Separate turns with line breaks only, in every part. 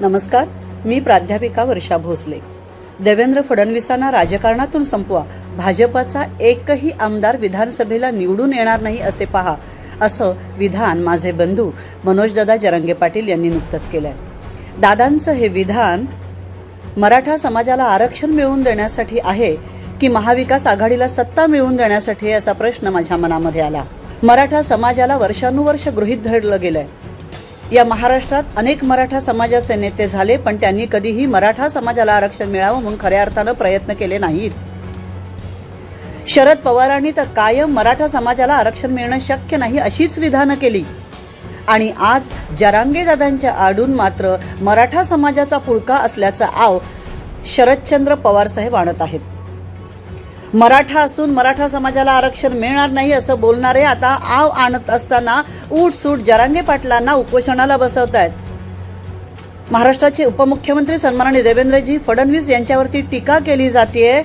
नमस्कार मी प्राध्यापिका वर्षा भोसले. देवेंद्र फडणवीसांना राजकारणातून संपवा भाजपाचा एकही आमदार विधानसभेला निवडून येणार नाही असे पहा असं विधान माझे बंधू मनोजदादा जरंगे पाटील यांनी नुकतंच केलंय. दादांचं हे विधान मराठा समाजाला आरक्षण मिळवून देण्यासाठी आहे की महाविकास आघाडीला सत्ता मिळवून देण्यासाठी असा प्रश्न माझ्या मनामध्ये आला. मराठा समाजाला वर्षानुवर्ष गृहीत धरलं गेलंय. या महाराष्ट्रात अनेक मराठा समाजाचे नेते झाले पण त्यांनी कधीही मराठा समाजाला आरक्षण मिळावं म्हणून खऱ्या अर्थानं प्रयत्न केले नाहीत. शरद पवारांनी तर कायम मराठा समाजाला आरक्षण मिळणं शक्य नाही अशीच विधानं केली. आणि आज जरांगे दादांच्या आडून मात्र मराठा समाजाचा पुळका असल्याचा आव शरदचंद्र पवार साहेब आणत आहेत. मराठा असून मराठा समाजाला आरक्षण मिळणार नाही असं बोलणारे आता आव आणत असताना उठ सूट जरांगे पाटलांना उपोषणाला बसवत आहेत महाराष्ट्राचे उपमुख्यमंत्री सन्माननीय देवेंद्रजी फडणवीस यांच्यावरती टीका केली जाते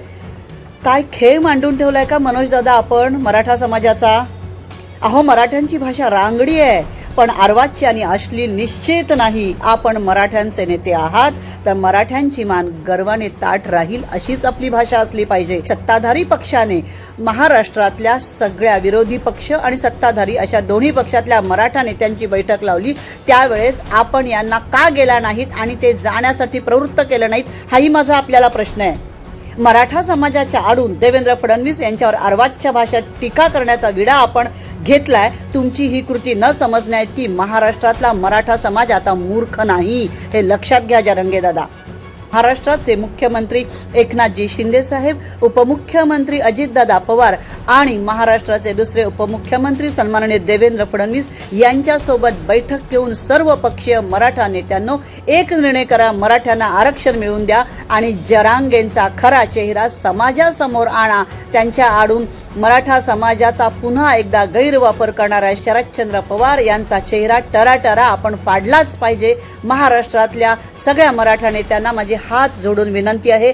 काय खेळ मांडून ठेवलाय का मनोज दादा आपण? मराठा समाजाचा. अहो मराठ्यांची भाषा रांगडी आहे. पण आर्वाच्य आणि अश्लील निश्चित नाही. आपण मराठ्यांचे नेते आहात तर मराठ्यांची मान गर्वाने ताठ राहील अशीच आपली भाषा असली पाहिजे. सत्ताधारी पक्षाने महाराष्ट्रातल्या सगळ्या विरोधी पक्ष आणि सत्ताधारी अशा दोन्ही पक्षातल्या मराठा नेत्यांची बैठक लावली. त्यावेळेस आपण यांना का गेला नाहीत आणि ते जाण्यासाठी प्रवृत्त केलं नाहीत हाही माझा आपल्याला प्रश्न आहे. मराठा समाजाच्या आडून देवेंद्र फडणवीस यांच्यावर अर्वाच्य भाषेत टीका करण्याचा विडा आपण घेतलाय. तुमची ही कृती न समजण्यात की महाराष्ट्रातला मराठा समाज आता मूर्ख नाही हे लक्षात घ्या जरंगे दादा. महाराष्ट्राचे मुख्यमंत्री एकनाथजी शिंदेसाहेब उपमुख्यमंत्री अजितदादा पवार आणि महाराष्ट्राचे दुसरे उपमुख्यमंत्री सन्माननीय देवेंद्र फडणवीस यांच्यासोबत बैठक घेऊन सर्व पक्षीय मराठा नेत्यांनो एक निर्णय करा मराठ्यांना आरक्षण मिळवून द्या आणि जरांगेंचा खरा चेहरा समाजासमोर आणा. त्यांच्या आडून मराठा समाजाचा पुन्हा एकदा गैरवापर करणाऱ्या शरदचंद्र पवार यांचा चेहरा टराटरा आपण फाडलाच पाहिजे. महाराष्ट्रातल्या सगळ्या मराठा नेत्यांना माझी हात जोडून विनंती आहे.